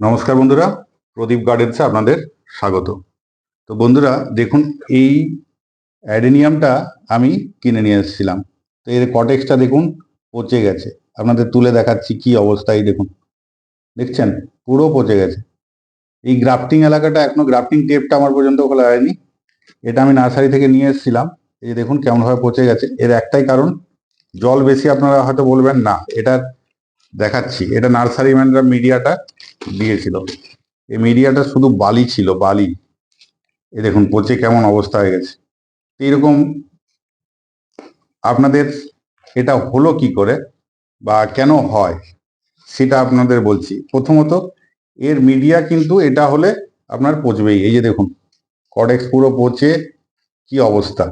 নমস্কার বন্ধুরা, প্রদীপ গার্ডেন্সে আপনাদের স্বাগত। তো বন্ধুরা, দেখুন, এই অ্যাডেনিয়ামটা আমি কিনে নিয়ে এসেছিলাম। তো এর কটেক্সটা দেখুন, পচে গেছে। আপনাদের তুলে দেখাচ্ছি কি অবস্থায়, দেখুন। দেখছেন? পুরো পচে গেছে। এই গ্রাফটিং এলাকাটা এখনও, গ্রাফটিং টেপটা আমার পর্যন্ত খোলা হয়নি। এটা আমি নার্সারি থেকে নিয়ে এসেছিলাম। এই দেখুন, কেমনভাবে পচে গেছে। এর একটাই কারণ, জল বেশি আপনারা হয়তো বলবেন না। এটার দেখাচ্ছি। এটা নার্সারি ম্যানরা মিডিয়াটা দিয়েছিল। এই মিডিয়াটা শুধু বালি ছিল, বালি। এ দেখুন, পচে কেমন অবস্থা হয়ে গেছে। তো এরকম আপনাদের এটা হলো কি করে বা কেন হয়, সেটা আপনাদের বলছি। প্রথমত, এর মিডিয়া কিন্তু এটা হলে আপনার পচবেই। এই যে দেখুন, কডেক্স পুরো পচে, কি অবস্থা?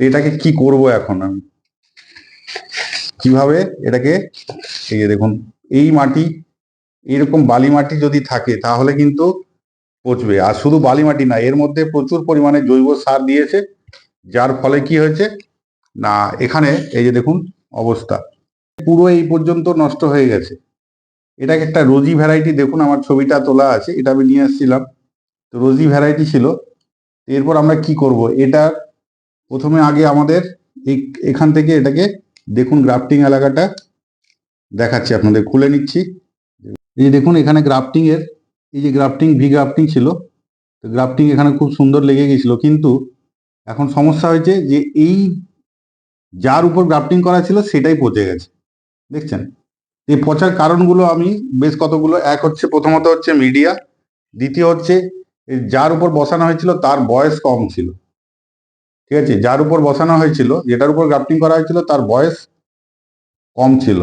এটাকে কি করব এখন আমি? কীভাবে এটাকে, এই যে দেখুন, এই মাটি, এরকম বালি মাটি যদি থাকে, তাহলে কিন্তু পচবে। আর শুধু বালি মাটি না, এর মধ্যে প্রচুর পরিমাণে জৈব সার দিয়েছে, যার ফলে কি হয়েছে? না, এখানে এই যে দেখুন অবস্থা, পুরো এই পর্যন্ত নষ্ট হয়ে গেছে। এটাকে একটা রোজি ভ্যারাইটি, দেখুন আমার ছবিটা তোলা আছে, এটা আমি নিয়ে এসেছিলাম তো রোজি ভ্যারাইটি ছিল, এরপর আমরা কি করব? এটা প্রথমে আগে আমাদের এখান থেকে এটাকে দেখুন গ্রাফটিং এলাকাটা। দেখাচ্ছি আপনাদের, খুলে নিচ্ছি। এই দেখুন, এখানে গ্রাফটিং এর, এই যে গ্রাফটিং ভি গ্রাফটিং ছিল। তো গ্রাফটিং এখানে খুব সুন্দর লেগে গেছিল। কিন্তু এখন সমস্যা হয়েছে যে এই যার উপর গ্রাফটিং করা ছিল, সেটাই পচে গেছে। দেখছেন? এই পচার কারণগুলো আমি বেশ কতগুলো, এক হচ্ছে প্রথমত হচ্ছে মিডিয়া দ্বিতীয় হচ্ছে যার উপর বসানো হয়েছিল, তার বয়স কম ছিল। ঠিক আছে? যার উপর বসানো হয়েছিল, যেটার উপর গ্রাফটিং করা হয়েছিল, তার বয়স কম ছিল।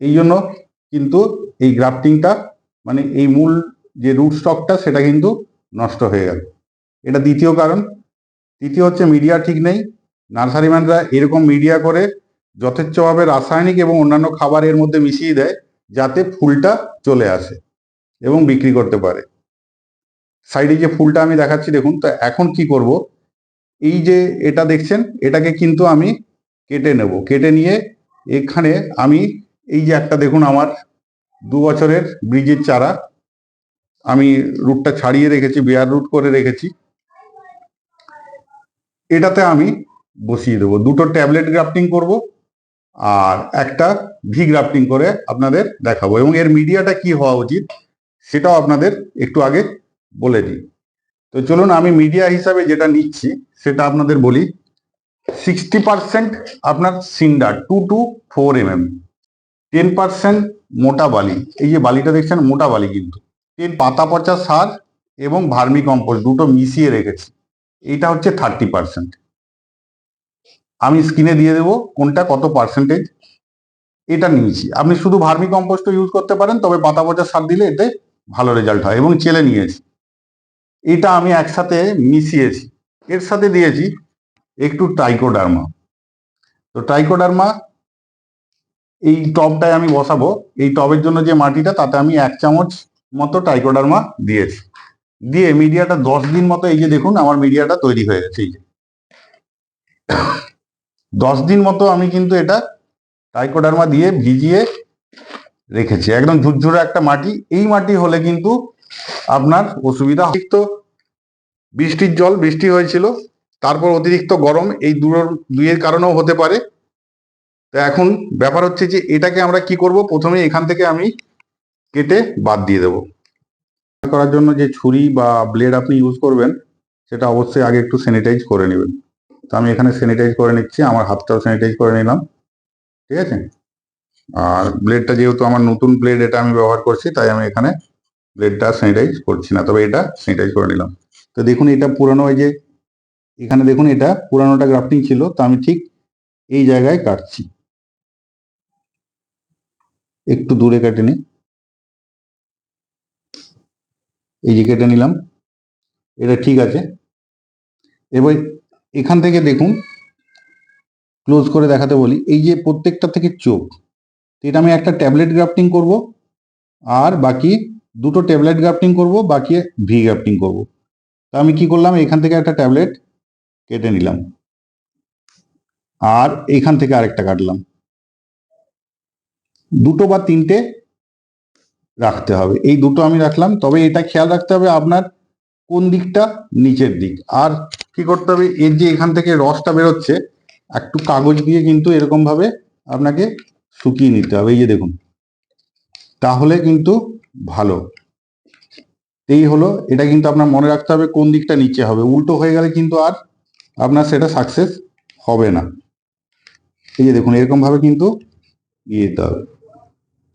এই জন্য কিন্তু এই গ্রাফটিংটা মানে এই মূল যে রুট স্টকটা সেটা কিন্তু নষ্ট হয়ে গেল। এটা দ্বিতীয় কারণ। তৃতীয় হচ্ছে মিডিয়া ঠিক নেই। নার্সারিম্যানরা এরকম মিডিয়া করে যথেচ্ছভাবে রাসায়নিক এবং অন্যান্য খাবার এর মধ্যে মিশিয়ে দেয়, যাতে ফুলটা চলে আসে এবং বিক্রি করতে পারে। সাইডে যে ফুলটা আমি দেখাচ্ছি, দেখুন, তো এখন কি করব? এই যে এটা দেখছেন, এটাকে কিন্তু আমি কেটে নেব। কেটে নিয়ে এখানে আমি এই যে একটা দেখুন আমার দু বছরের ব্রিজের চারা, আমি রুটটা ছাড়িয়ে রেখেছি বেয়ার রুট করে রেখেছি। এটাতে আমি বসিয়ে দেবো। দুটো ট্যাবলেট গ্রাফটিং করব আর একটা ভি গ্রাফটিং করে আপনাদের দেখাবো। এবং এর মিডিয়াটা কি হওয়া উচিত, সেটাও আপনাদের একটু আগে বলে দিই। তো চলুন আমি মিডিয়া হিসাবে যেটা নিচ্ছি সেটা আপনাদের বলি। সিক্সটি পার্সেন্ট আপনার cinder two to four M M ten মোটা বালি। এই যে বালিটা দেখছেন, মোটা বালি কিন্তু। টেন পাতা পচা সার এবং ভার্মি কম্পোস্ট দুটো মিশিয়ে রেখেছি। এইটা হচ্ছে থার্টি পার্সেন্ট আমি স্ক্রিনে দিয়ে দেবো কোনটা, কত পার্সেন্টেজ এটা নিয়েছি। আপনি শুধু ভার্মি কম্পোস্টও ইউজ করতে পারেন, তবে পাতা পচা সার দিলে এতে ভালো রেজাল্ট হয় এবং চেলে নিয়েছি। এটা আমি একসাথে মিশিয়েছি। এর সাথে দিয়েছি একটু টাইকোডার্মা তো টাইকোডার্মা এই টবটায় আমি বসাবো। এই টবের জন্য যে মাটিটা, তাতে আমি এক চামচ মতো টাইকোডার্মা দিয়েছি। দিয়ে মিডিয়াটা দশ দিন মতো, এই যে দেখুন, আমার মিডিয়াটা তৈরি হয়ে গেছে, এই যে। দশ দিন মতো আমি কিন্তু এটা টাইকোডার্মা দিয়ে ভিজিয়ে রেখেছি। একদম ঝুরঝুরে একটা মাটি। এই মাটি হলে কিন্তু আপনার অসুবিধা তো বৃষ্টির জল, বৃষ্টি হয়েছিল, তারপর অতিরিক্ত গরম, এই দুটোর, দুইয়ের কারণেও হতে পারে। তো এখন ব্যাপার হচ্ছে যে, এটাকে আমরা কি করব? প্রথমে এখান থেকে আমি কেটে বাদ দিয়ে দেব। করার জন্য যে ছুরি বা ব্লেড আপনি ইউজ করবেন, সেটা অবশ্যই আগে একটু স্যানিটাইজ করে নেবেন। তো আমি এখানে স্যানিটাইজ করে নিচ্ছি, আমার হাতটাও স্যানিটাইজ করে নিলাম। ঠিক আছে? আর ব্লেডটা যেহেতু আমার নতুন ব্লেড এটা আমি ব্যবহার করছি, তাই আমি এখানে ব্লেডটা স্যানিটাইজ করছি না, তবে এটা স্যানিটাইজ করে নিলাম। তো দেখুন এটা পুরানো ওই যে, এখানে দেখুন এটা পুরানোটা গ্রাফটিং ছিল, তো আমি ঠিক এই জায়গায় কাটছি। একটু দূরে কেটে নিই। এই যে কেটে নিলাম, এটা ঠিক আছে। এবার এখান থেকে দেখুন ক্লোজ করে দেখাতে বলি, এই যে প্রত্যেকটা থেকে চোখ এটা আমি একটা ট্যাবলেট গ্রাফটিং করব, আর বাকি দুটো ট্যাবলেট গ্রাফটিং করব, বাকি ভি গ্রাফটিং করব। তো আমি কি করলাম? এখান থেকে একটা ট্যাবলেট কেটে নিলাম। আর এখান থেকে আরেকটা কাটলাম। দুটো বা তিনটে রাখতে হবে। এই দুটো আমি রাখলাম। তবে এটা খেয়াল রাখতে হবে আপনার কোন দিকটা নিচের দিক। আর কি করতে হবে? এর যে এখান থেকে রসটা বেরোচ্ছে, একটু কাগজ দিয়ে কিন্তু এরকম ভাবে আপনাকে শুকিয়ে নিতে হবে। এই যে দেখুন, তাহলে কিন্তু ভালো। এই হলো, এটা কিন্তু আপনার মনে রাখতে হবে কোন দিকটা নিচে হবে। উল্টো হয়ে গেলে কিন্তু আর আপনার সেটা সাকসেস হবে না। এই যে দেখুন এরকম ভাবে কিন্তু ইয়ে দিতে হবে।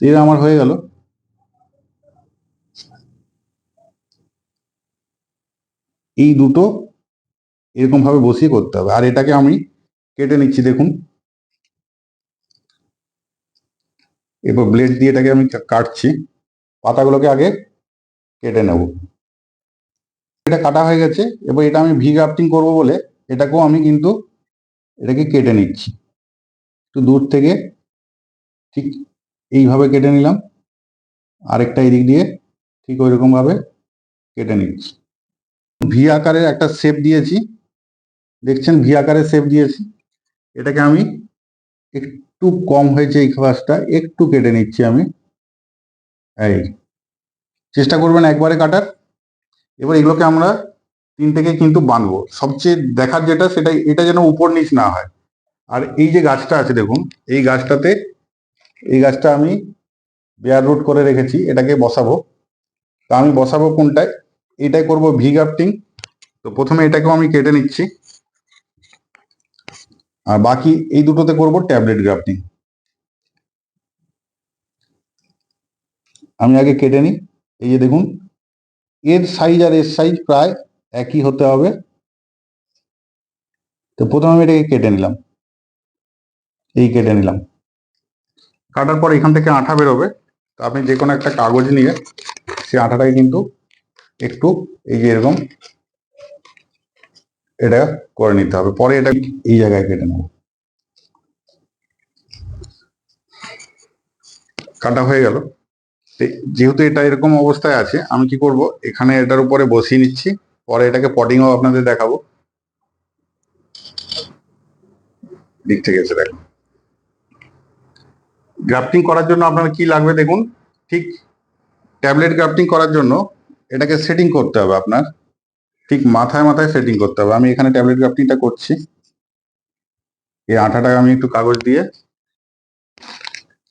এটা আমার হয়ে গেল। এই দুটো এরকম ভাবে বসিয়ে করতে হবে। আর এটাকে আমি কেটে নিচ্ছি, দেখুন। এরপর ব্লেড দিয়ে এটাকে আমি কাটছি। পাতাগুলোকে আগে কেটে নেব। এটা কাটা হয়ে গেছে, এবার এটা আমি ভি গ্রাফটিং করব বলে এটাকেও আমি কিন্তু এটাকে কেটে নিচ্ছি। একটু দূর থেকে ঠিক এইভাবে কেটে নিলাম, আরেকটা এদিক দিয়ে ঠিক ওই রকম ভাবে কেটে নিচ্ছি। ভি আকারের একটা শেপ দিয়েছি, দেখছেন ভি আকারের শেপ দিয়েছি, এটাকে আমি একটু কম হয়েছে এই খাবাসটা একটু কেটে নিচ্ছি আমি। এই চেষ্টা করবেন একবারে কাটার। এবার এগুলোকে আমরা তিন থেকে কিন্তু বাঁধবো সবচেয়ে দেখার যেটা সেটা এটা যেন উপর নিচ না হয়। আর এই যে গাছটা আছে দেখুন, এই গাছটাতে, এই গাছটা আমি বেয়ার রুট করে রেখেছি, এটাকে বসাবো। তা আমি বসাবো কোনটায়? এটাই করব ভি গ্রাফটিং তো প্রথমে এটাকেও আমি কেটে নিচ্ছি। আর বাকি এই দুটোতে করব ট্যাবলেট গ্রাফটিং আমি আগে কেটে নিই। এই যে দেখুন, এর সাইজ আর এর সাইজ প্রায় একই হতে হবে। তো প্রথমে আমি এটাকে কেটে নিলাম। এই কেটে নিলাম। কাটার পর এখান থেকে আঠা বেরোবে। তো আপনি যে কোনো একটা কাগজ নিয়ে সেই আঠাটাকে কিন্তু একটু এই যে এরকম এটা করে নিতে হবে। পরে এটা এই জায়গায় কেটে নেব। কাটা হয়ে গেল। যেহেতু এটা এরকম অবস্থায় আছে, আমি কি করব? এখানে এটার উপরে বসিয়ে নিচ্ছি, পরে এটাকে পটিংও আপনাদের দেখাবো। দিক থেকে এসে দেখো গ্রাফটিং করার জন্য আপনার কি লাগবে দেখুন? ঠিক ট্যাবলেট গ্রাফটিং করার জন্য এটাকে সেটিং করতে হবে আপনার। ঠিক মাথায় মাথায় সেটিং করতে হবে। আমি এখানে ট্যাবলেট গ্রাফটিংটা করছি। এই আঠাটা আমি একটু কাগজ দিয়ে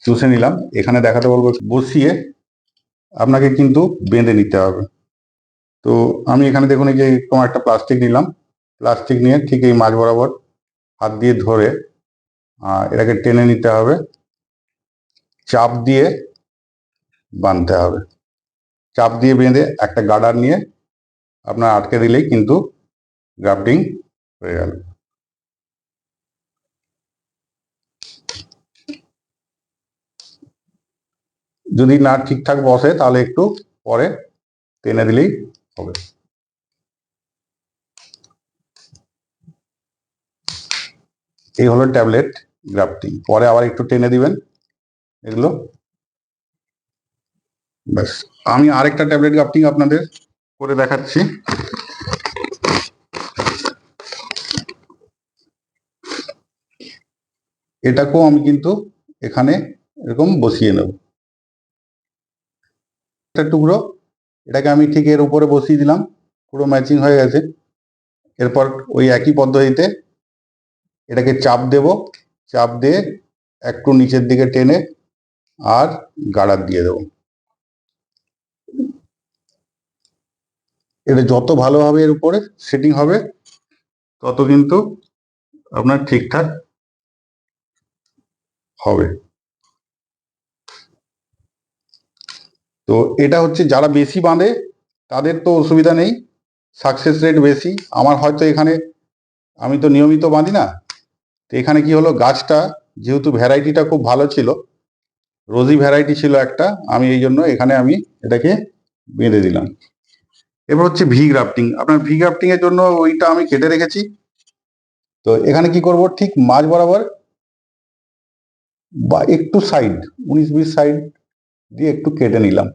চুষে নিলাম। এখানে দেখাতে বলব বসিয়ে আপনাকে কিন্তু বেঁধে নিতে হবে। তো আমি এখানে দেখুন এই যে এরকম একটা প্লাস্টিক নিলাম। প্লাস্টিক নিয়ে ঠিক এই মাঝ বরাবর হাত দিয়ে ধরে এটাকে টেনে নিতে হবে। চাপ দিয়ে বাঁধতে হবে। চাপ দিয়ে বেঁধে একটা গার্ডার নিয়ে আপনার আটকে দিলেই কিন্তু গ্রাফটিং হয়ে গেল। যদি না ঠিকঠাক বসে, তাহলে একটু পরে টেনে দিলেই হবে। এই হলো ট্যাবলেট গ্রাফটিং। পরে আবার একটু টেনে দিবেন। এগুলো। ব্যাস। আমি আরেকটা ট্যাবলেট গ্রাফটিং আপনাদের করে দেখাচ্ছি। এটাকেও আমি কিন্তু এখানে এরকম বসিয়ে নেব। একটা টুকরো, এটাকে আমি ঠিক এর উপরে বসিয়ে দিলাম, পুরো ম্যাচিং হয়ে গেছে। এরপর ওই একই পদ্ধতিতে এটাকে চাপ দেব, চাপ দিয়ে একটু নিচের দিকে টেনে আর গাড়ার দিয়ে দেবো। এটা যত ভালোভাবে এর উপরে সেটিং হবে, তত কিন্তু আপনার ঠিকঠাক হবে। তো এটা হচ্ছে যারা বেশি বাঁধে, তাদের তো অসুবিধা নেই। সাকসেস রেট বেশি। আমার হয়তো এখানে, আমি তো নিয়মিত বাঁধি না। তো এখানে কি হলো, গাছটা যেহেতু ভ্যারাইটিটা খুব ভালো ছিল রোজি ভ্যারাইটি ছিল একটা, আমি এই জন্য এখানে আমি এটাকে বেঁধে দিলাম। এবার হচ্ছে ভি গ্রাফটিং আপনার ভি গ্রাফটিং এর জন্য ওইটা আমি কেটে রেখেছি। তো এখানে কি করব, ঠিক মাঝ বরাবর বা একটু সাইড উনিশ বিশ সাইড দিয়ে একটু কেটে নিলাম।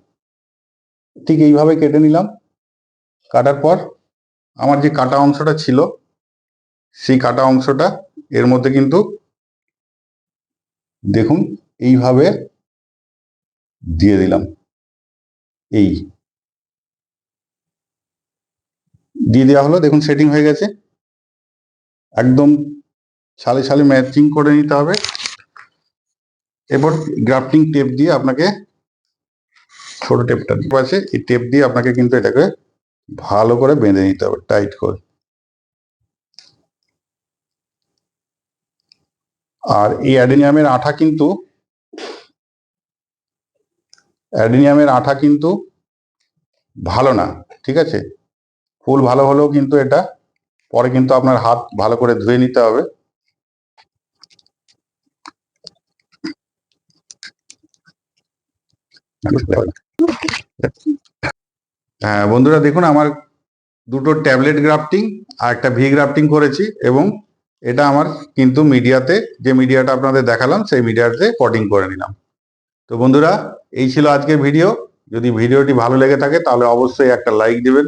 ঠিক এইভাবে কেটে নিলাম। কাটার পর আমার যে কাটা অংশটা ছিল, সেই কাটা অংশটা এর মধ্যে কিন্তু দেখুন এইভাবে দিয়ে দিলাম। এই দিয়ে দেওয়া হলো, দেখুন সেটিং হয়ে গেছে। একদম সালে সালে ম্যাচিং করে নিতে হবে। এরপর গ্রাফটিং টেপ দিয়ে আপনাকে ছোট টেপটা আছে। এই টেপ দিয়ে আপনাকে কিন্তু এটাকে ভালো করে বেঁধে নিতে হবে টাইট করে। আর এই অ্যাডেনিয়ামের আঠা কিন্তু অ্যাডেনিয়ামের আঠা কিন্তু ভালো না, ঠিক আছে? ফুল ভালো হলেও কিন্তু এটা পরে কিন্তু আপনার হাত ভালো করে ধুয়ে নিতে হবে। হ্যাঁ বন্ধুরা দেখুন, আমার দুটো ট্যাবলেট গ্রাফটিং আর একটা ভি গ্রাফটিং করেছি এবং এটা আমার কিন্তু মিডিয়াতে, যে মিডিয়াটা আপনাদের দেখালাম, সেই মিডিয়াতে পটিং করে নিলাম। তো বন্ধুরা, এই ছিল আজকের ভিডিও যদি ভিডিওটি ভালো লেগে থাকে, তাহলে অবশ্যই একটা লাইক দেবেন।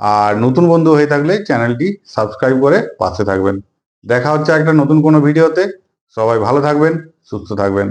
আর নতুন বন্ধু হয়ে থাকলে চ্যানেলটি সাবস্ক্রাইব করে পাশে থাকবেন। দেখা হচ্ছে একটা নতুন কোনো ভিডিওতে সবাই ভালো থাকবেন, সুস্থ থাকবেন।